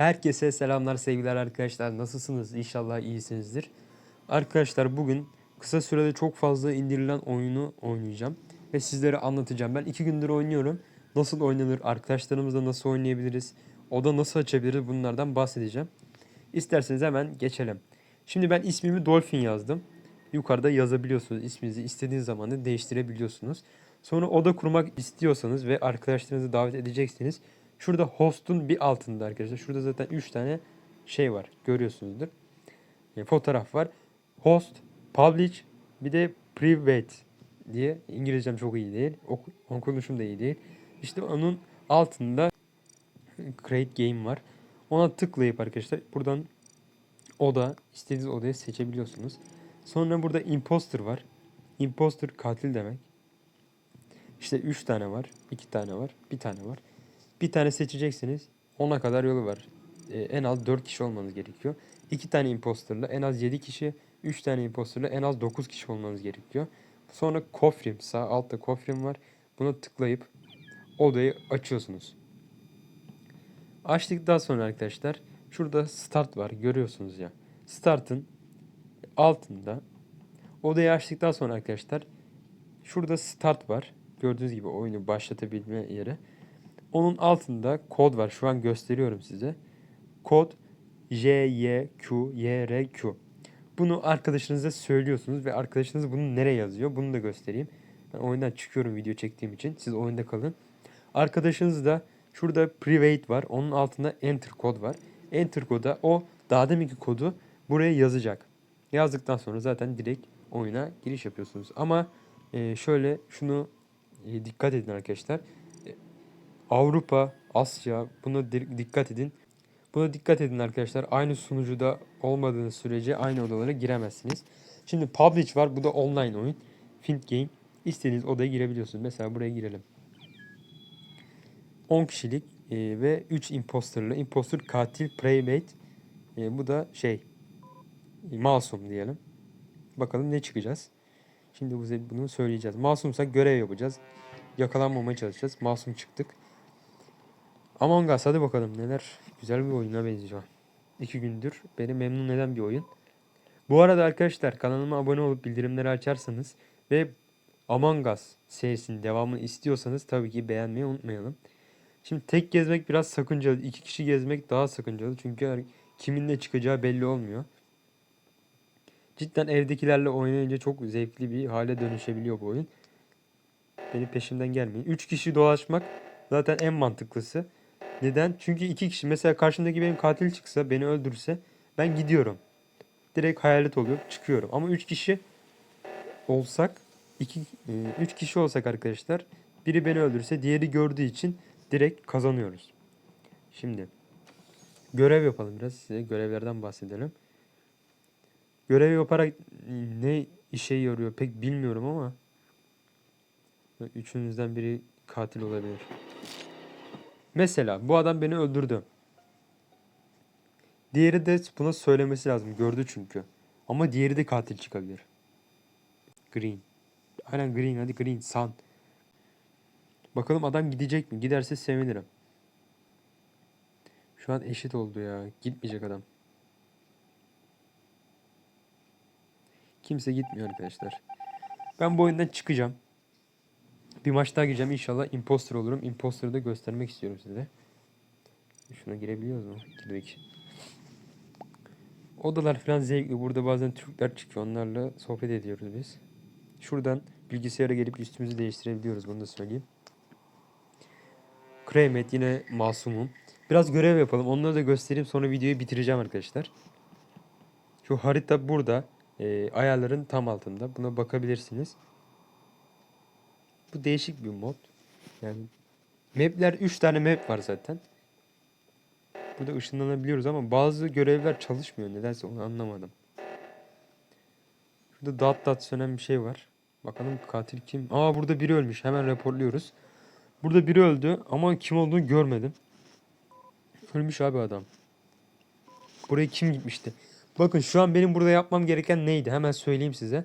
Herkese selamlar sevgiler arkadaşlar. Nasılsınız? İnşallah iyisinizdir. Arkadaşlar bugün kısa sürede çok fazla indirilen oyunu oynayacağım. Ve sizlere anlatacağım. Ben iki gündür oynuyorum. Nasıl oynanır? Arkadaşlarımızla nasıl oynayabiliriz? Oda nasıl açabiliriz? Bunlardan bahsedeceğim. İsterseniz hemen geçelim. Şimdi ben ismimi Dolphin yazdım. Yukarıda yazabiliyorsunuz. İsminizi istediğiniz zaman da değiştirebiliyorsunuz. Sonra oda kurmak istiyorsanız ve arkadaşlarınızı davet edeceksiniz. Şurada host'un bir altında arkadaşlar. Şurada zaten 3 tane şey var. Görüyorsunuzdur. E, fotoğraf var. Host, publish, bir de private diye. İngilizcem çok iyi değil. Ok okunuşum da iyi değil. İşte onun altında create game var. Ona tıklayıp arkadaşlar buradan oda, istediğiniz odayı seçebiliyorsunuz. Sonra burada imposter var. Imposter katil demek. İşte 3 tane var, 2 tane var, bir tane var. Bir tane seçeceksiniz. 10'a kadar yolu var. Ee, en az 4 kişi olmanız gerekiyor. 2 tane imposterla en az 7 kişi, 3 tane imposterla en az 9 kişi olmanız gerekiyor. Sonra kofrim, sağ altta kofrim var. Buna tıklayıp odayı açıyorsunuz. Açtıktan sonra arkadaşlar şurada start var görüyorsunuz ya. Start'ın altında odayı açtıktan sonra arkadaşlar şurada start var. Gördüğünüz gibi oyunu başlatabilme yeri. Onun altında kod var. Şu an gösteriyorum size. Kod J, Y, Q, Y, R, Q. Bunu arkadaşınıza söylüyorsunuz ve arkadaşınız bunu nereye yazıyor? Bunu da göstereyim. Ben oyundan çıkıyorum video çektiğim için. Siz oyunda kalın. Arkadaşınız da şurada private var. Onun altında enter kod var. Enter koda o daha deminki kodu buraya yazacak. Yazdıktan sonra zaten direkt oyuna giriş yapıyorsunuz. Ama şöyle şunu dikkat edin arkadaşlar. Avrupa, Asya buna di- dikkat edin. Buna dikkat edin arkadaşlar. Aynı sunucuda olmadığınız sürece aynı odalara giremezsiniz. Şimdi Publish var. Bu da online oyun. Fint Game. İstediğiniz odaya girebiliyorsunuz. Mesela buraya girelim. 10 kişilik e, ve 3 imposterlı. Imposter, katil, playmate. E, bu da şey masum diyelim. Bakalım ne çıkacağız. Şimdi bize bunu söyleyeceğiz. Masumsak görev yapacağız. Yakalanmamaya çalışacağız. Masum çıktık. Among Us hadi bakalım neler. Güzel bir oyuna benziyor. İki gündür beni memnun eden bir oyun. Bu arada arkadaşlar kanalıma abone olup bildirimleri açarsanız ve Among Us serisinin devamını istiyorsanız tabii ki beğenmeyi unutmayalım. Şimdi tek gezmek biraz sakıncalı. İki kişi gezmek daha sakıncalı. Çünkü kimin ne çıkacağı belli olmuyor. Cidden evdekilerle oynayınca çok zevkli bir hale dönüşebiliyor bu oyun. Benim peşimden gelmeyin. 3 kişi dolaşmak zaten en mantıklısı. Neden? Çünkü iki kişi mesela karşımdaki benim katil çıksa beni öldürse ben gidiyorum. Direkt hayalet oluyor çıkıyorum. Ama 3 kişi olsak iki 3 kişi olsak arkadaşlar biri beni öldürse diğeri gördüğü için direkt kazanıyoruz. Şimdi görev yapalım biraz size görevlerden bahsedelim. Görev yaparak ne işe yarıyor pek bilmiyorum ama üçünüzden biri katil olabilir. Mesela bu adam beni öldürdü. Diğeri de buna söylemesi lazım. Gördü çünkü. Ama diğeri de katil çıkabilir. Green. Aynen green hadi green. Sun. Bakalım adam gidecek mi? Giderse sevinirim. Şu an eşit oldu ya. Gitmeyecek adam. Kimse gitmiyor arkadaşlar. Ben bu oyundan çıkacağım. Bir maç daha gireceğim. İnşallah imposter olurum. Imposter'ı da göstermek istiyorum size. Şuna girebiliyoruz mu? Girdik. Odalar falan zevkli. Burada bazen Türkler çıkıyor. Onlarla sohbet ediyoruz biz. Şuradan bilgisayara gelip üstümüzü değiştirebiliyoruz. Bunu da söyleyeyim. Kremet yine masumum. Biraz görev yapalım. Onları da göstereyim. Sonra videoyu bitireceğim arkadaşlar. Şu harita burada. Ee, ayarların tam altında. Buna bakabilirsiniz. Bu değişik bir mod. Yani map'ler 3 tane map var zaten. Burada ışınlanabiliyoruz ama bazı görevler çalışmıyor. Nedense onu anlamadım. Şurada dot dot sönen bir şey var. Bakalım katil kim? Aa burada biri ölmüş. Hemen raporluyoruz. Burada biri öldü ama kim olduğunu görmedim. Ölmüş abi adam. Buraya kim gitmişti? Bakın şu an benim burada yapmam gereken neydi? Hemen söyleyeyim size.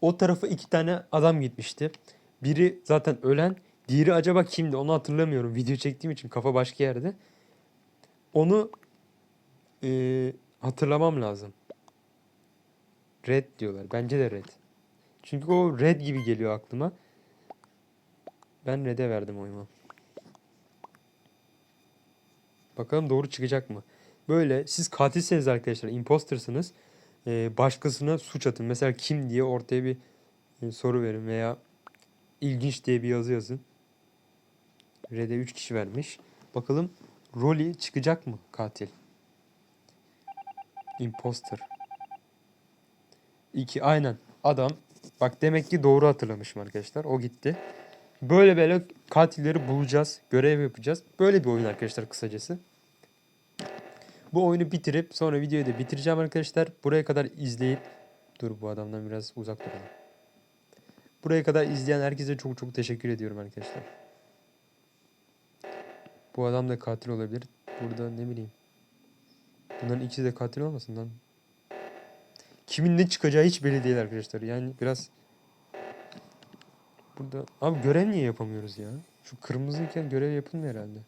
O tarafa iki tane adam gitmişti. Biri zaten ölen. Diğeri acaba kimdi? Onu hatırlamıyorum. Video çektiğim için kafa başka yerde. Onu Ee, hatırlamam lazım. Red diyorlar. Bence de red. Çünkü o red gibi geliyor aklıma. Ben red'e verdim oyumu. Bakalım doğru çıkacak mı? Böyle siz katilseniz arkadaşlar, impostersınız. Ee, başkasına suç atın. Mesela kim diye ortaya bir e, soru verin veya ilginç diye bir yazı yazın. Red'e 3 kişi vermiş. Bakalım Rolly çıkacak mı katil? Imposter. 2 aynen. Adam bak demek ki doğru hatırlamışım arkadaşlar. O gitti. Böyle böyle katilleri bulacağız. Görev yapacağız. Böyle bir oyun arkadaşlar kısacası. Bu oyunu bitirip sonra videoyu da bitireceğim arkadaşlar. Buraya kadar izleyip dur bu adamdan biraz uzak duralım. Buraya kadar izleyen herkese çok çok teşekkür ediyorum arkadaşlar. Bu adam da katil olabilir. Burada ne bileyim. Bunların ikisi de katil olmasın lan. Kimin ne çıkacağı hiç belli değil arkadaşlar. Yani biraz Burada abi görev niye yapamıyoruz ya? Şu kırmızıyken görev yapılmıyor herhalde.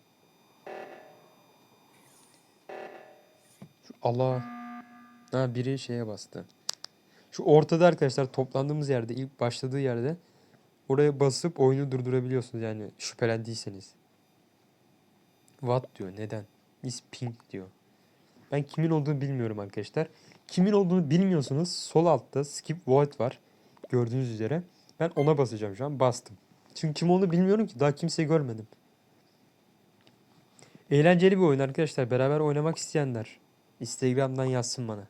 Şu Allah. Ha biri şeye bastı. Şu ortada arkadaşlar toplandığımız yerde ilk başladığı yerde oraya basıp oyunu durdurabiliyorsunuz yani şüphelendiyseniz. What diyor neden? Is pink diyor. Ben kimin olduğunu bilmiyorum arkadaşlar. Kimin olduğunu bilmiyorsanız sol altta skip void var. Gördüğünüz üzere. Ben ona basacağım şu an. Bastım. Çünkü kim olduğunu bilmiyorum ki. Daha kimseyi görmedim. Eğlenceli bir oyun arkadaşlar. Beraber oynamak isteyenler. Instagram'dan yazsın bana.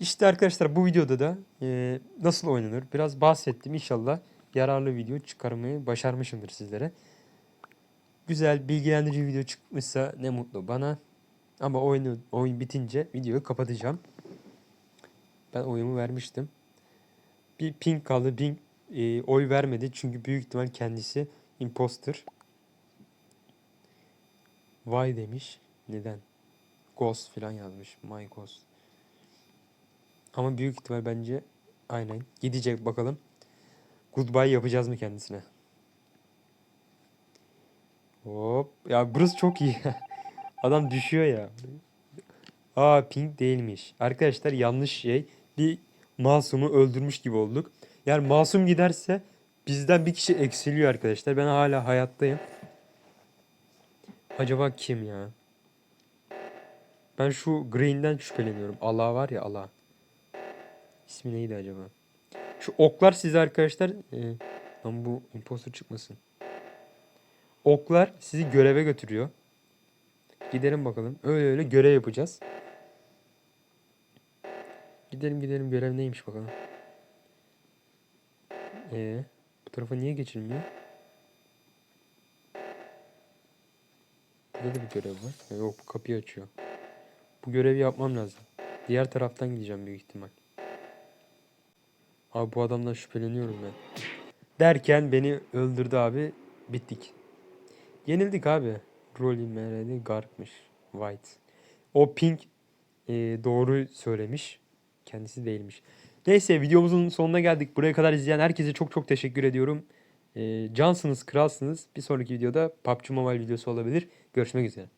İşte arkadaşlar bu videoda da e, nasıl oynanır biraz bahsettim. İnşallah yararlı video çıkarmayı başarmışımdır sizlere. Güzel bilgilendirici video çıkmışsa ne mutlu bana. Ama oyunu, oyun bitince videoyu kapatacağım. Ben oyumu vermiştim. Bir ping kaldı. Ping e, oy vermedi. Çünkü büyük ihtimal kendisi imposter. Why demiş. Neden? Ghost falan yazmış. My Ghost. Ama büyük ihtimal bence aynen. Gidecek bakalım. Goodbye yapacağız mı kendisine? Hop. Ya burası çok iyi. Adam düşüyor ya. Aa pink değilmiş. Arkadaşlar yanlış şey. Bir masumu öldürmüş gibi olduk. Yani masum giderse bizden bir kişi eksiliyor arkadaşlar. Ben hala hayattayım. Acaba kim ya? Ben şu Green'den şüpheleniyorum. Allah var ya Allah. İsmi neydi acaba? Şu oklar size arkadaşlar... E, bu imposter çıkmasın. Oklar sizi göreve götürüyor. Gidelim bakalım. Öyle öyle görev yapacağız. Gidelim gidelim görev neymiş bakalım. Ee, bu tarafa niye geçilmiyor? Burada da bir görev var. Yok bu kapıyı açıyor. Bu görevi yapmam lazım. Diğer taraftan gideceğim büyük ihtimal. Abi bu adamdan şüpheleniyorum ben. Derken beni öldürdü abi. Bittik. Yenildik abi. Rolly MR'de Garp'mış. White. O Pink e, doğru söylemiş. Kendisi değilmiş. Neyse videomuzun sonuna geldik. Buraya kadar izleyen herkese çok çok teşekkür ediyorum. E, cansınız, kralsınız. Bir sonraki videoda PUBG Mobile videosu olabilir. Görüşmek üzere.